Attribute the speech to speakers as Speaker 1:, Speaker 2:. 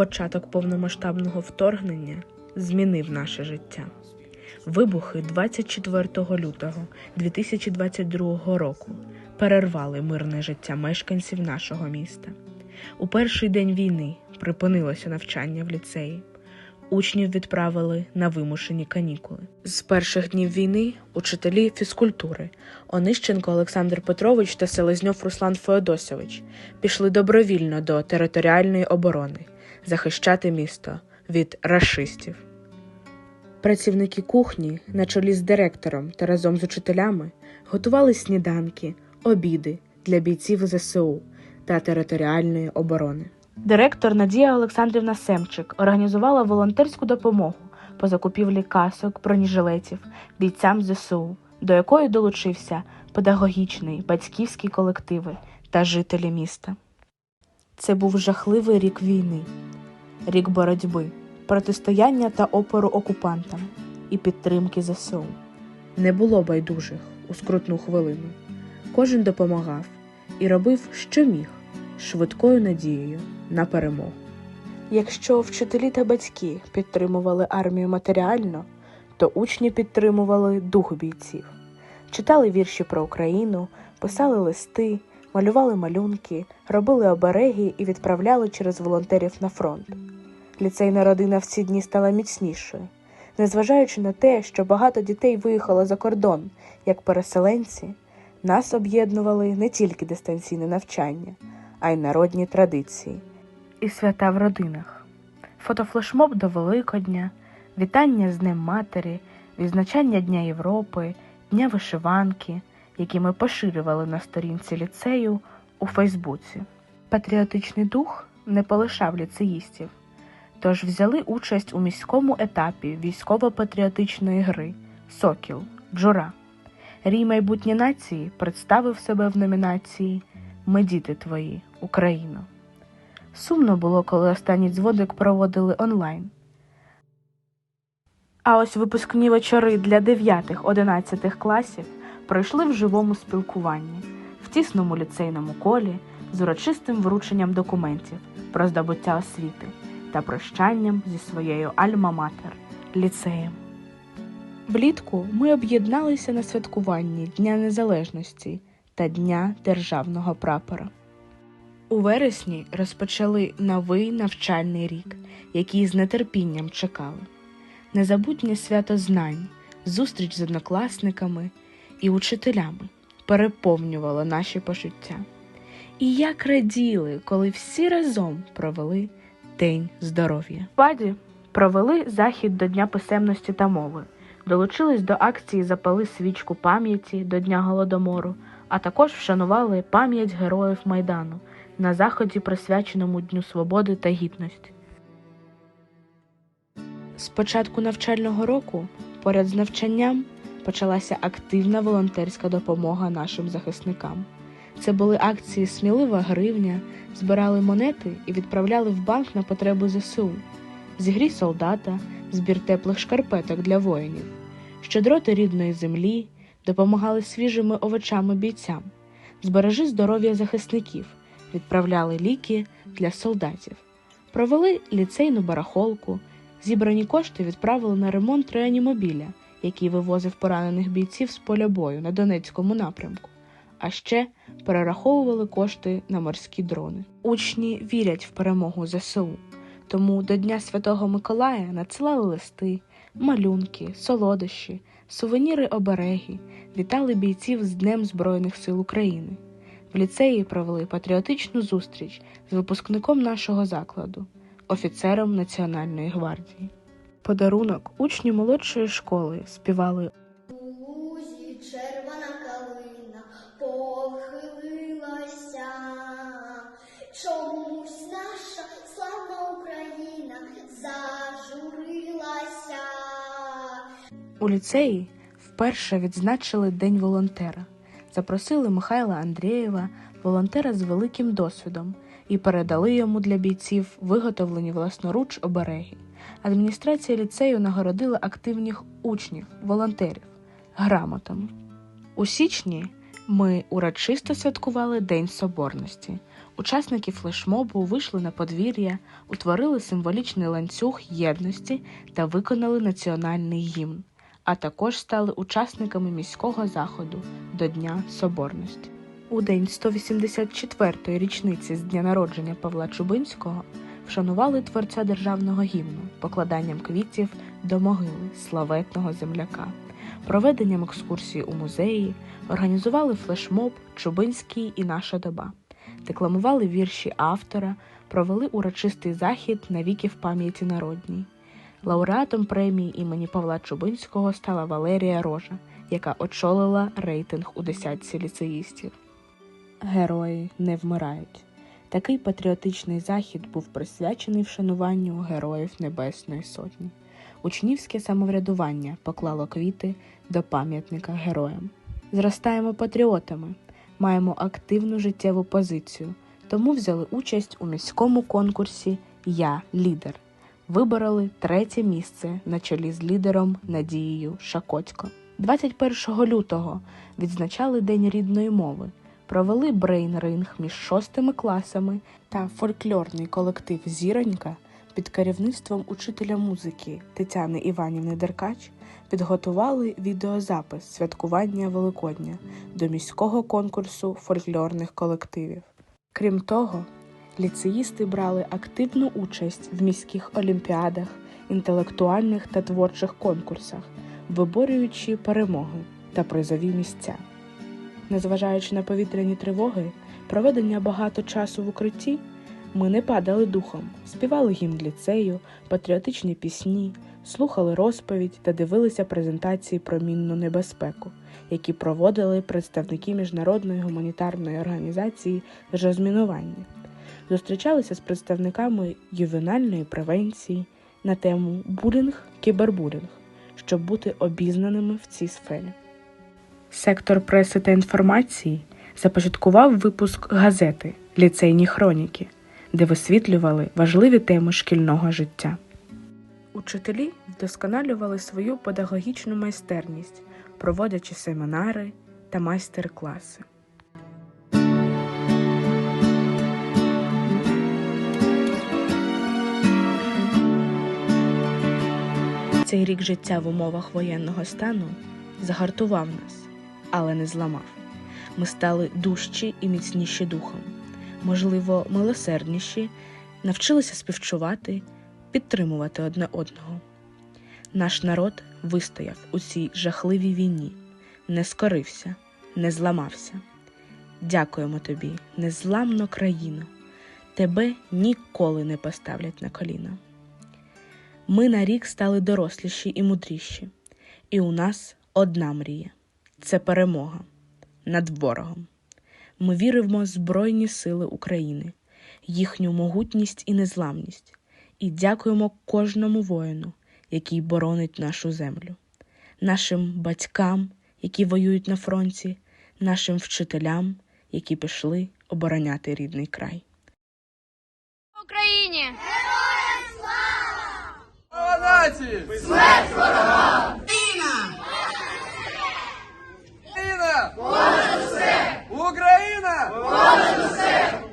Speaker 1: Початок повномасштабного вторгнення змінив наше життя. Вибухи 24 лютого 2022 року перервали мирне життя мешканців нашого міста. У перший день війни припинилося навчання в ліцеї. Учнів відправили на вимушені канікули. З перших днів війни учителі фізкультури Онищенко Олександр Петрович та Селезньов Руслан Феодосович пішли добровільно до територіальної оборони захищати місто від рашистів. Працівники кухні на чолі з директором та разом з учителями готували сніданки, обіди для бійців ЗСУ та територіальної оборони. Директор Надія Олександрівна Семчик організувала волонтерську допомогу по закупівлі касок, бронежилетів бійцям ЗСУ, до якої долучився педагогічний, батьківський колективи та жителі міста. Це був жахливий рік війни, рік боротьби, протистояння та опору окупантам і підтримки ЗСУ. Не було байдужих у скрутну хвилину. Кожен допомагав і робив, що міг, швидкою надією на перемогу. Якщо вчителі та батьки підтримували армію матеріально, то учні підтримували дух бійців, читали вірші про Україну, писали листи, малювали малюнки, робили обереги і відправляли через волонтерів на фронт. Ліцейна родина в ці дні стала міцнішою, незважаючи на те, що багато дітей виїхало за кордон як переселенці, нас об'єднували не тільки дистанційне навчання, а й народні традиції. І свята в родинах, фотофлешмоб до Великодня, вітання з Днем Матері, відзначання Дня Європи, Дня вишиванки, які ми поширювали на сторінці ліцею у Фейсбуці. Патріотичний дух не полишав ліцеїстів, тож взяли участь у міському етапі військово-патріотичної гри Сокіл Джура. Рій майбутнє нації представив себе в номінації Ми діти твої, Україно. Сумно було, коли останній дзвоник проводили онлайн. А ось випускні вечори для 9-11 класів пройшли в живому спілкуванні, в тісному ліцейному колі з урочистим врученням документів про здобуття освіти та прощанням зі своєю альма-матер ліцеєм. Влітку ми об'єдналися на святкуванні Дня Незалежності та Дня Державного прапора. У вересні розпочали новий навчальний рік, який з нетерпінням чекали. Незабутнє свято знань, зустріч з однокласниками і учителями переповнювало наші почуття. І як раділи, коли всі разом провели День здоров'я. В Паді провели захід до Дня писемності та мови, долучились до акції Запали свічку пам'яті до Дня Голодомору, а також вшанували пам'ять героїв Майдану на заході, присвяченому Дню Свободи та Гідності. З початку навчального року поряд з навчанням почалася активна волонтерська допомога нашим захисникам. Це були акції Смілива гривня, збирали монети і відправляли в банк на потреби ЗСУ, зігрій солдата, збір теплих шкарпеток для воїнів, щедроти рідної землі, допомагали свіжими овочами бійцям, збережи здоров'я захисників, відправляли ліки для солдатів, провели ліцейну барахолку. Зібрані кошти відправили на ремонт реанімобіля, який вивозив поранених бійців з поля бою на Донецькому напрямку. А ще перераховували кошти на морські дрони. Учні вірять в перемогу ЗСУ, тому до Дня Святого Миколая надсилали листи, малюнки, солодощі, сувеніри обереги, вітали бійців з Днем Збройних сил України. В ліцеї провели патріотичну зустріч з випускником нашого закладу офіцером Національної гвардії. Подарунок учні молодшої школи співали
Speaker 2: У
Speaker 1: ліцеї. Вперше відзначили День волонтера. Запросили Михайла Андрієва, волонтера з великим досвідом, і передали йому для бійців виготовлені власноруч обереги. Адміністрація ліцею нагородила активних учнів, волонтерів грамотами. У січні ми урочисто святкували День Соборності. Учасники флешмобу вийшли на подвір'я, утворили символічний ланцюг єдності та виконали національний гімн, а також стали учасниками міського заходу до Дня Соборності. У день 184-ї річниці з дня народження Павла Чубинського вшанували творця державного гімну покладанням квітів до могили славетного земляка, проведенням екскурсії у музеї, організували флешмоб Чубинський і наша доба, декламували вірші автора, провели урочистий захід навіки в пам'яті народній. Лауреатом премії імені Павла Чубинського стала Валерія Рожа, яка очолила рейтинг у десятці ліцеїстів. Герої не вмирають. Такий патріотичний захід був присвячений вшануванню героїв Небесної Сотні. Учнівське самоврядування поклало квіти до пам'ятника героям. Зростаємо патріотами, маємо активну життєву позицію, тому взяли участь у міському конкурсі Я лідер. Вибороли третє місце на чолі з лідером Надією Шакотько. 21 лютого відзначали День рідної мови провели брейн-ринг між шостими класами та фольклорний колектив Зіронька під керівництвом учителя музики Тетяни Іванівни Деркач підготували відеозапис святкування Великодня до міського конкурсу фольклорних колективів. Крім того, ліцеїсти брали активну участь в міських олімпіадах, інтелектуальних та творчих конкурсах, виборюючи перемоги та призові місця. Незважаючи на повітряні тривоги, проведення багато часу в укритті, ми не падали духом, співали гімн ліцею, патріотичні пісні, слухали розповідь та дивилися презентації про мінну небезпеку, які проводили представники міжнародної гуманітарної організації з розмінування. Зустрічалися з представниками ювенальної превенції на тему булінг кібербулінг, щоб бути обізнаними в цій сфері. Сектор преси та інформації започаткував випуск газети Ліцейні хроніки, де висвітлювали важливі теми шкільного життя. Учителі вдосконалювали свою педагогічну майстерність, проводячи семінари та майстер-класи. Цей рік життя в умовах воєнного стану загартував нас, але не зламав. Ми стали дужчі і міцніші духом, можливо, милосердніші, навчилися співчувати, підтримувати одне одного. Наш народ вистояв у цій жахливій війні, не скорився, не зламався. Дякуємо тобі, незламно країно, тебе ніколи не поставлять на коліна. Ми на рік стали доросліші і мудріші, і у нас одна мрія це перемога над ворогом. Ми віримо в Збройні Сили України, їхню могутність і незламність, і дякуємо кожному воїну, який боронить нашу землю, нашим батькам, які воюють на фронті, нашим вчителям, які пішли обороняти рідний край.
Speaker 3: Україні!
Speaker 4: Слава нації! Смерть ворогам! Ucrânia! Fora do cerco! Ucrânia! Fora do!